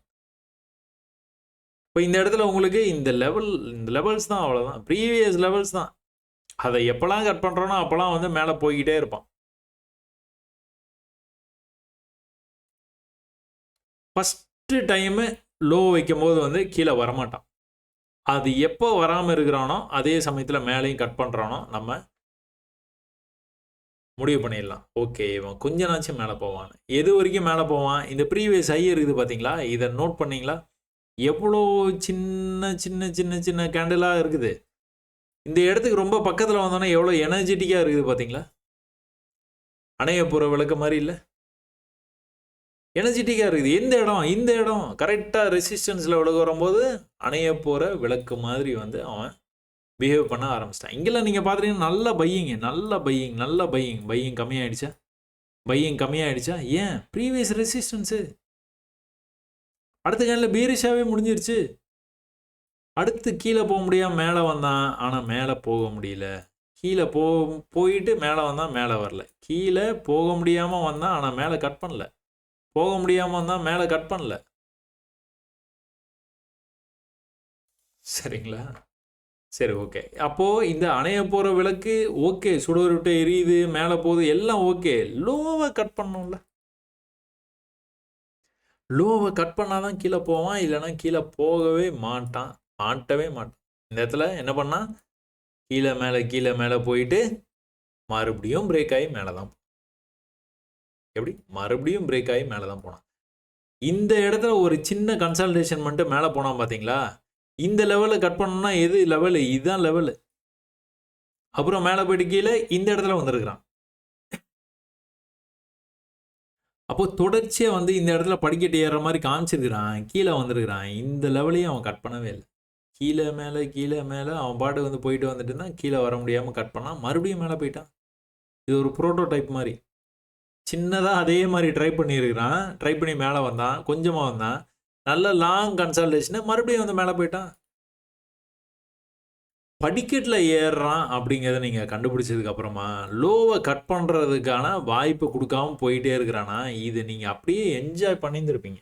இப்போ இந்த இடத்துல உங்களுக்கு இந்த லெவல் இந்த லெவல்ஸ் தான் அவ்வளோதான் ப்ரீவியஸ் லெவல்ஸ் தான். அதை எப்போல்லாம் கட் பண்ணுறோனோ அப்போல்லாம் வந்து மேலே போய்கிட்டே இருப்பான். ஃபஸ்ட்டு டைமு லோ வைக்கும்போது வந்து கீழே வரமாட்டான். அது எப்போ வராமல் இருக்கிறானோ அதே சமயத்தில் மேலேயும் கட் பண்ணுறானோ நம்ம முடிவு பண்ணிடலாம். ஓகே இவன் கொஞ்ச நாச்சும் மேலே போவான். எது வரைக்கும் மேலே போவான்? இந்த ப்ரீவியஸ் ஐ இருக்குது பார்த்தீங்களா? இதை நோட் பண்ணிங்களா? எவ்வளோ சின்ன சின்ன சின்ன சின்ன கேண்டிலாக இருக்குது. இந்த இடத்துக்கு ரொம்ப பக்கத்தில் வந்தோன்னா எவ்வளோ எனர்ஜெட்டிக்காக இருக்குது பார்த்தீங்களா அணைய போகிற விளக்க மாதிரி இல்லை? எனர்ஜெட்டிக்காக இருக்குது. எந்த இடம்? இந்த இடம். கரெக்டாக ரெசிஸ்டன்ஸில் விளக்கு வரும்போது அணைய போகிற விளக்கு மாதிரி வந்து அவன் பிஹேவ் பண்ண ஆரம்பிச்சிட்டான். இங்கெல்லாம் நீங்கள் பார்த்துட்டீங்கன்னா நல்ல பையிங்க நல்ல பையிங் நல்ல பையிங் பையிங் கம்மியாயிடுச்சா? பையிங் கம்மியாயிடுச்சா? ஏன்? ப்ரீவியஸ் ரெசிஸ்டன்ஸு அடுத்த கேனில் பீரிஷாவே முடிஞ்சிருச்சு. அடுத்து கீழே போக முடியாமல் மேலே வந்தான் ஆனால் மேலே போக முடியல. கீழே போ போயிட்டு மேலே வந்தால் மேலே வரல. கீழே போக முடியாமல் வந்தான் ஆனால் மேலே கட் பண்ணல. போக முடியாமல் வந்தால் மேலே கட் பண்ணல. சரிங்களா? சரி ஓகே. அப்போது இந்த அணைய போகிற விளக்கு ஓகே சுடர் விட்டு எரியுது மேலே போகுது எல்லாம் ஓகே. லோவை கட் பண்ணோம்ல லோவை கட் பண்ணாதான் கீழே போவான் இல்லைன்னா கீழே போகவே மாட்டான். மாட்டவே மாட்டான். இந்த இடத்துல என்ன பண்ணான் கீழே மேலே கீழே மேலே போயிட்டு மறுபடியும் பிரேக் ஆகி மேலே தான் எப்படி? மறுபடியும் பிரேக் ஆகி மேலே தான் போனான். இந்த இடத்துல ஒரு சின்ன கன்சல்டேஷன் மட்டும் மேலே போனான் பார்த்தீங்களா இந்த லெவலில் கட் பண்ணோம்னா எது லெவலு இதுதான் லெவலு அப்புறம் மேலே போயிட்டு கீழே இந்த இடத்துல வந்திருக்கிறான். அப்போ தொடர்ச்சியாக வந்து இந்த இடத்துல படிக்கட்டு ஏறுற மாதிரி காமிச்சிருக்கிறான். கீழே வந்திருக்கிறான். இந்த லெவலையும் அவன் கட் பண்ணவே இல்லை. கீழே மேலே கீழே மேலே அவன் பாட்டு வந்து போயிட்டு வந்துட்டு இருந்தான். கீழே வர முடியாமல் கட் பண்ணான். மறுபடியும் மேலே போயிட்டான். இது ஒரு ப்ரோட்டோ டைப் மாதிரி. சின்னதாக அதே மாதிரி ட்ரை பண்ணியிருக்கிறான். ட்ரை பண்ணி மேலே வந்தான். கொஞ்சமாக வந்தான். நல்ல லாங் கன்சல்டேஷனை மறுபடியும் வந்து மேலே போயிட்டான். படிக்கட்டில் ஏறுறான் அப்படிங்கிறத நீங்கள் கண்டுபிடிச்சதுக்கப்புறமா லோவை கட் பண்ணுறதுக்கான வாய்ப்பு கொடுக்காம போயிட்டே இருக்கிறானா? இது நீங்கள் அப்படியே என்ஜாய் பண்ணியிருந்திருப்பீங்க.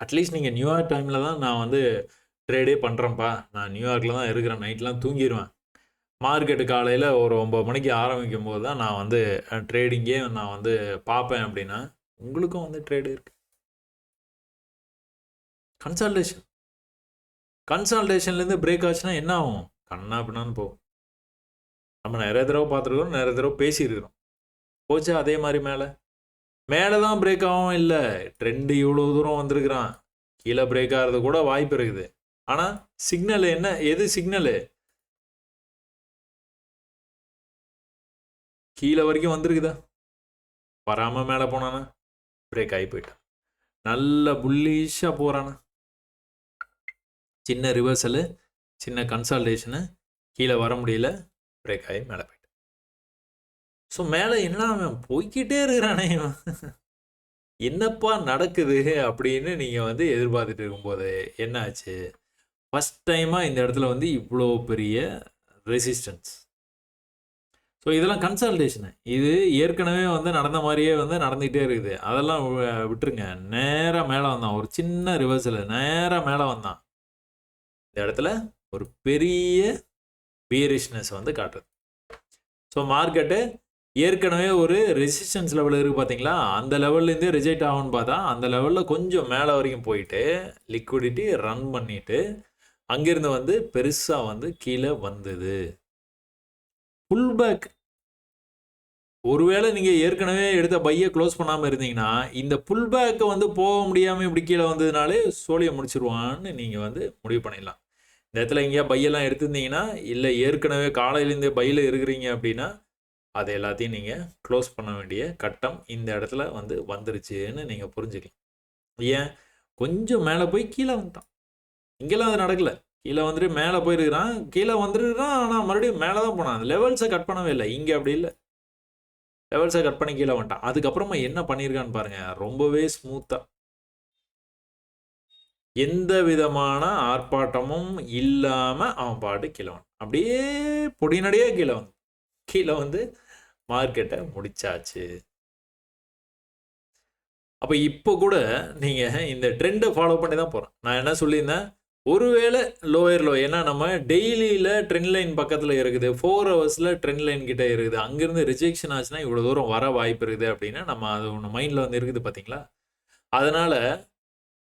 அட்லீஸ்ட் நீங்கள் நியூயார்க் டைமில் தான் நான் வந்து ட்ரேடே பண்ணுறேன்ப்பா நான் நியூயார்க்கில் தான் இருக்கிறேன். நைட்லாம் தூங்கிடுவேன் மார்க்கெட்டு காலையில் ஒரு ஒம்பது மணிக்கு ஆரம்பிக்கும் போது தான் நான் வந்து ட்ரேடிங்கே நான் வந்து பார்ப்பேன் அப்படின்னா உங்களுக்கும் வந்து ட்ரேடு இருக்குது கன்சல்டேஷன் கன்சல்டேஷன்லேருந்து பிரேக் ஆச்சுன்னா என்ன ஆகும்? கண்ணா பின்னான்னு போகும். நம்ம நிறைய தடவை பார்த்துருக்கோம் நிறைய தடவை பேசியிருக்கிறோம். போச்சா அதே மாதிரி மேலே? மேலே தான் பிரேக் ஆகும் இல்லை. ட்ரெண்டு இவ்வளோ தூரம் வந்திருக்கிறான். கீழே பிரேக் ஆகிறது கூட வாய்ப்பு இருக்குது. ஆனால் சிக்னல் என்ன எது சிக்னலு கீழே வரைக்கும் வந்திருக்குதா? வராமல் மேலே போனானா? பிரேக் ஆகி போயிட்டான் நல்ல புல்லிஷாக போகிறானா சின்ன ரிவர்சலு சின்ன கன்சல்டேஷனு கீழே வர முடியல பிரேக் ஆகி மேலே போயிட்டான் ஸோ மேலே என்ன அவன் போய்கிட்டே இருக்கிறானே இவன்? என்னப்பா நடக்குது அப்படின்னு நீங்கள் வந்து எதிர்பார்த்துட்டு இருக்கும்போது என்ன ஆச்சு ஃபஸ்ட் டைமாக இந்த இடத்துல வந்து இவ்வளோ பெரிய ரெசிஸ்டன்ஸ் ஸோ இதெல்லாம் கன்சல்டேஷனு இது ஏற்கனவே வந்து நடந்த மாதிரியே வந்து நடந்துகிட்டே இருக்குது. அதெல்லாம் வி- விட்டுருங்க. நேராக மேலே வந்தான். ஒரு சின்ன ரிவர்ஸில் நேராக மேலே வந்தான். இந்த இடத்துல ஒரு பெரிய பியரிஷ்னஸ் வந்து காட்டுது. ஸோ மார்க்கெட்டு ஏற்கனவே ஒரு ரெசிஸ்டன்ஸ் லெவல் இருக்குது பார்த்தீங்களா? அந்த லெவல்லேருந்தே ரிஜெக்ட் ஆகும்னு பார்த்தா அந்த லெவலில் கொஞ்சம் மேலே வரைக்கும் போயிட்டு லிக்விடிட்டி ரன் பண்ணிவிட்டு அங்கேருந்து வந்து பெருசாக வந்து கீழே வந்தது. புல் பேக் ஒருவேளை நீங்கள் ஏற்கனவே எடுத்த பையை க்ளோஸ் பண்ணாமல் இருந்தீங்கன்னா இந்த புல் பேக்கை வந்து போக முடியாமல் இப்படி கீழே வந்ததுனாலே சோழியை முடிச்சிருவான்னு நீங்கள் வந்து முடிவு பண்ணிடலாம். இந்த இடத்துல எங்கேயா பையெல்லாம் எடுத்திருந்தீங்கன்னா இல்லை ஏற்கனவே காலையிலேருந்தே பையில் இருக்கிறீங்க அப்படின்னா அது எல்லாத்தையும் நீங்கள் க்ளோஸ் பண்ண வேண்டிய கட்டம் இந்த இடத்துல வந்து வந்துருச்சுன்னு நீங்கள் புரிஞ்சுக்கலாம். ஏன்? கொஞ்சம் மேலே போய் கீழே வந்துட்டான். இங்கெல்லாம் அது நடக்கல. கீழே வந்துட்டு மேலே போயிருக்கிறான். கீழே வந்துருக்கிறான் ஆனால் மறுபடியும் மேலே தான் போனான். லெவல்ஸை கட் பண்ணவே இல்லை. இங்கே அப்படி இல்லை. லெவல்ஸை கட் பண்ணி கீழே வந்துட்டான். அதுக்கப்புறமா என்ன பண்ணியிருக்கான்னு பாருங்கள் ரொம்பவே ஸ்மூத்தாக எந்த விதமான ஆர்ப்பாட்டமும் இல்லாமல் அவன் பாட்டு கீழே வந்தான். அப்படியே பொடிநடையே கீழே வந்து கீழே வந்து மார்க்கெட்டை முடிச்சாச்சு. அப்போ இப்போ கூட நீங்கள் இந்த ட்ரெண்டை ஃபாலோ பண்ணி தான் போகிறேன் நான் என்ன சொல்லியிருந்தேன்? ஒருவேளை லோயர் லோ ஏன்னா நம்ம டெய்லியில் ட்ரெண்ட் லைன் பக்கத்தில் இருக்குது. ஃபோர் ஹவர்ஸில் ட்ரெண்ட் லைன் கிட்டே இருக்குது. அங்கேருந்து ரிஜெக்ஷன் ஆச்சுன்னா இவ்வளோ தூரம் வர வாய்ப்பு இருக்குது அப்படின்னா நம்ம அது ஒன்று மைண்டில் வந்து இருக்குது பார்த்தீங்களா அதனால்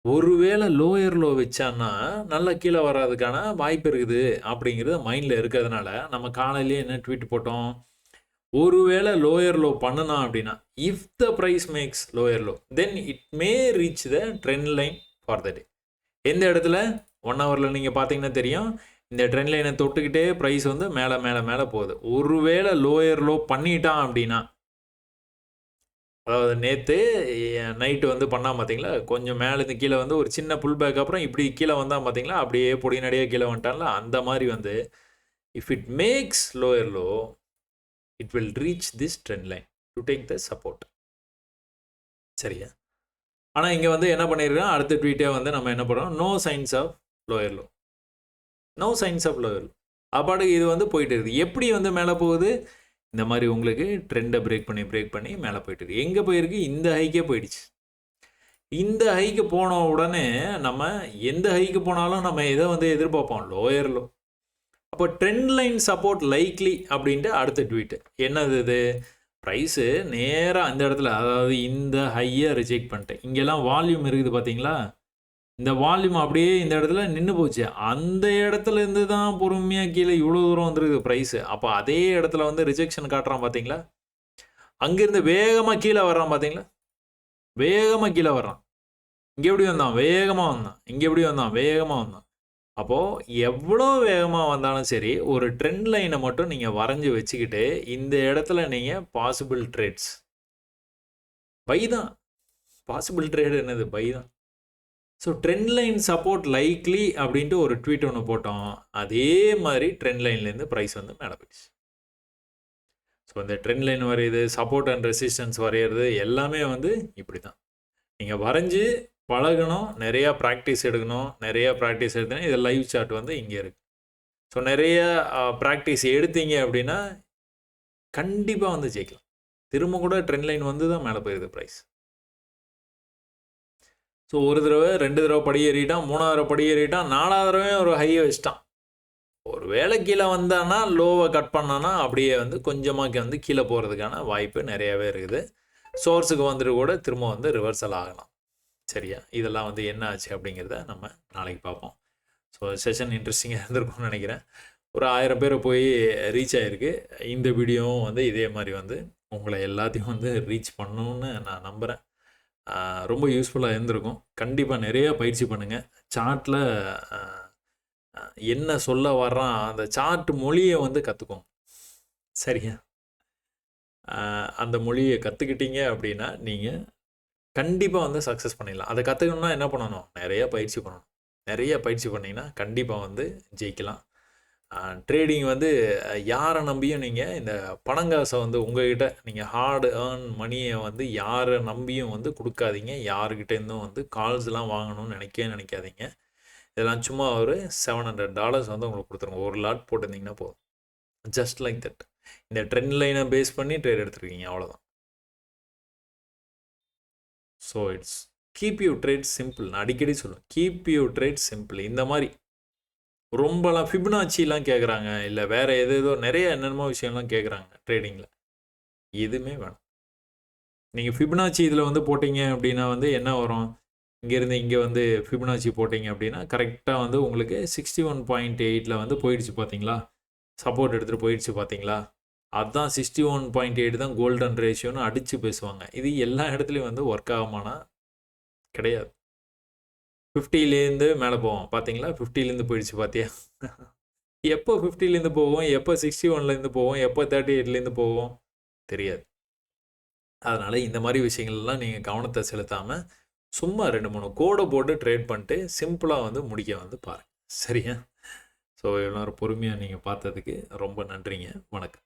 ஒருவேளை லோயர் லோ வச்சான்னா நல்லா கீழே வர்றதுக்கான வாய்ப்பு இருக்குது அப்படிங்கிறது மைண்டில் இருக்கிறதுனால நம்ம காலையிலேயே என்ன ட்வீட் போட்டோம்? ஒருவேளை லோயர் லோ பண்ணுனா அப்படின்னா if the price makes lower low then it may reach the trend line for the day எந்த இடத்துல? ஒன் ஹவரில் நீங்கள் பார்த்தீங்கன்னா தெரியும் இந்த ட்ரெண்ட் லைனை தொட்டுக்கிட்டே ப்ரைஸ் வந்து மேலே மேலே மேலே போகுது. ஒருவேளை லோயர் லோ பண்ணிட்டான் அப்படின்னா அதாவது நேற்று நைட்டு வந்து பண்ணால் பார்த்தீங்களா கொஞ்சம் மேலேருந்து கீழே வந்து ஒரு சின்ன புல் பேக் அப்புறம் இப்படி கீழே வந்தால் பார்த்தீங்களா அப்படியே பொடிநடியாக கீழே வந்துட்டான்ல அந்த மாதிரி வந்து if it makes lower low it will reach this trend line to take the support சரியா? ஆனால் இங்கே வந்து என்ன பண்ணியிருக்கோம் அடுத்த ட்வீட்டே வந்து நம்ம என்ன பண்ணுறோம் no signs of lower low no signs of lower low அப்பாடு இது வந்து போயிட்டு இருக்குது. எப்படி வந்து மேலே போகுது? இந்த மாதிரி உங்களுக்கு ட்ரெண்டை பிரேக் பண்ணி பிரேக் பண்ணி மேலே போயிட்டு இருக்கு எங்கே போயிருக்கு? இந்த ஹைக்கே போயிடுச்சு. இந்த ஹைக்கு போன உடனே நம்ம எந்த ஹைக்கு போனாலும் நம்ம எதை வந்து எதிர்பார்ப்போம்? Lower low. அப்போ ட்ரெண்ட் லைன் சப்போர்ட் லைக்லி அப்படின்ட்டு அடுத்த ட்வீட்டு என்னது இது? ப்ரைஸு நேராக அந்த இடத்துல அதாவது இந்த ஹையை ரிஜெக்ட் பண்ணிட்டேன். இங்கெல்லாம் வால்யூம் இருக்குது பார்த்தீங்களா? இந்த வால்யூம் அப்படியே இந்த இடத்துல நின்று போச்சு. அந்த இடத்துல இருந்து தான் பொறுமையாக கீழே இவ்வளோ தூரம் வந்துருக்குது ப்ரைஸு அப்போ அதே இடத்துல வந்து ரிஜெக்ஷன் காட்டுறான் பார்த்தீங்களா அங்கேருந்து வேகமாக கீழே வர்றான் பார்த்தீங்களா வேகமாக கீழே வர்றான். இங்கே எப்படி வந்தான்? வேகமாக வந்தான். இங்கே எப்படி வந்தான்? வேகமாக வந்தான். அப்போது எவ்வளோ வேகமாக வந்தாலும் சரி ஒரு ட்ரெண்ட் லைனை மட்டும் நீங்கள் வரைஞ்சி வச்சுக்கிட்டு இந்த இடத்துல நீங்கள் பாசிபிள் ட்ரேட்ஸ் பை தான். பாசிபிள் ட்ரேடு என்னது? பை தான். So trend line support likely அப்படின்ட்டு ஒரு ட்வீட் ஒன்று போட்டோம். அதே மாதிரி ட்ரெண்ட் லைன்லேருந்து ப்ரைஸ் வந்து மேலே போயிடுச்சு. ஸோ இந்த ட்ரெண்ட் லைன் வரையுது சப்போர்ட் அண்ட் ரெசிஸ்டன்ஸ் வரைகிறது எல்லாமே வந்து இப்படி தான் நீங்கள் வரைஞ்சி பழகணும் நிறையா ப்ராக்டிஸ் எடுக்கணும் நிறையா ப்ராக்டிஸ் எடுத்தீங்கன்னா இது லைவ் சார்ட் வந்து இங்கே இருக்குது ஸோ நிறைய ப்ராக்டிஸ் எடுத்தீங்க அப்படின்னா கண்டிப்பாக வந்து ஜெயிக்கலாம். திரும்ப கூட ட்ரெண்ட் லைன் வந்து தான் மேலே போயிடுது ப்ரைஸ் ஸோ ஒரு தடவை ரெண்டு தடவை படி ஏறிட்டான் மூணாவது தடவை படி ஏறிட்டான் நாலாவது தடவையும் ஒரு ஹையை வச்சிட்டான். ஒரு வேளை கீழே வந்தானா லோவை கட் பண்ணானா அப்படியே வந்து கொஞ்சமாக வந்து கீழே போகிறதுக்கான வாய்ப்பு நிறையாவே இருக்குது. சோர்ஸுக்கு வந்துட்டு கூட திரும்ப வந்து ரிவர்சல் ஆகலாம். சரியா? இதெல்லாம் வந்து என்ன ஆச்சு அப்படிங்கிறத நம்ம நாளைக்கு பார்ப்போம். ஸோ செஷன் இன்ட்ரெஸ்டிங்காக இருந்திருக்கும்னு நினைக்கிறேன். ஒரு ஆயிரம் பேர் போய் ரீச் ஆகிருக்கு இந்த வீடியோவும் வந்து இதே மாதிரி வந்து உங்களை எல்லாத்தையும் வந்து ரீச் பண்ணணும்னு நான் நம்புகிறேன் ரொம்ப யூஸ்ஃபுல்லாக இருந்திருக்கும். கண்டிப்பாக நிறையா பயிற்சி பண்ணுங்கள் சார்ட்டில் என்ன சொல்ல வர்றான் அந்த சார்ட் மொழியை வந்து கற்றுக்கோங்க சரியா? அந்த மொழியை கற்றுக்கிட்டீங்க அப்படின்னா நீங்கள் கண்டிப்பாக வந்து சக்ஸஸ் பண்ணிடலாம். அதை கற்றுக்கணும்னா என்ன பண்ணணும்? நிறையா பயிற்சி பண்ணணும். நிறைய பயிற்சி பண்ணிங்கன்னா கண்டிப்பாக வந்து ஜெயிக்கலாம். ட்ரேடிங் வந்து யாரை நம்பியும் நீங்கள் இந்த பணங்காசை வந்து உங்ககிட்ட நீங்கள் ஹார்டு ஏர்ன் மணியை வந்து யாரை நம்பியும் வந்து கொடுக்காதீங்க. யாருக்கிட்டேருந்தும் வந்து கால்ஸ்லாம் வாங்கணும்னு நினைக்கவே நினைக்காதீங்க. இதெல்லாம் சும்மா ஒரு செவன் ஹண்ட்ரட் டாலர்ஸ் வந்து உங்களுக்கு கொடுத்துருங்க. ஒரு லாட் போட்டிருந்தீங்கன்னா போதும். ஜஸ்ட் லைக் தட் இந்த ட்ரெண்ட் லைனை பேஸ் பண்ணி ட்ரேட் எடுத்துருக்கீங்க. அவ்வளோதான் so it's keep you trade simple நான் அடிக்கடி சொல்லுவேன். கீப் யூ ட்ரேட் சிம்பிள் இந்த மாதிரி ரொம்பலாம் ஃபிப்னாச்சிலாம் கேட்குறாங்க இல்லை வேறு எது ஏதோ நிறைய என்னென்னமோ விஷயம்லாம் கேட்குறாங்க ட்ரேடிங்கில் எதுவுமே வேணும். நீங்கள் ஃபிப்னாச்சி இதில் வந்து போட்டிங்க அப்படின்னா வந்து என்ன வரும்? இங்கேருந்து இங்கே வந்து ஃபிப்னாச்சி போட்டிங்க அப்படின்னா கரெக்டாக வந்து உங்களுக்கு சிக்ஸ்டி ஒன் பாயிண்ட் எயிட்டில் வந்து போயிடுச்சு பார்த்தீங்களா சப்போர்ட் எடுத்துகிட்டு போயிடுச்சு பார்த்தீங்களா அதுதான் சிக்ஸ்டி ஒன் பாயிண்ட் எயிட் தான் கோல்டன் ரேஷியோன்னு அடித்து பேசுவாங்க. இது எல்லா இடத்துலையும் வந்து ஒர்க் ஆகுமானா? கிடையாது. ஃபிஃப்டிலேருந்து மேலே போவோம். பார்த்தீங்களா ஃபிஃப்டிலேருந்து போயிடுச்சு பார்த்தியா எப்போ ஃபிஃப்டிலேருந்து போவோம்? எப்போ சிக்ஸ்டி ஒன்லேருந்து போவோம்? எப்போ தேர்ட்டி எயிட்லேருந்து போவோம்? தெரியாது. அதனால் இந்த மாதிரி விஷயங்கள்லாம் நீங்கள் கவனத்தை செலுத்தாமல் சும்மா ரெண்டு மூணு கோடை போட்டு ட்ரேட் பண்ணிட்டு சிம்பிளாக வந்து முடிக்க வந்து பாருங்கள் சரியா? ஸோ எல்லோரும் பொறுமையாக நீங்கள் பார்த்ததுக்கு ரொம்ப நன்றிங்க. வணக்கம்.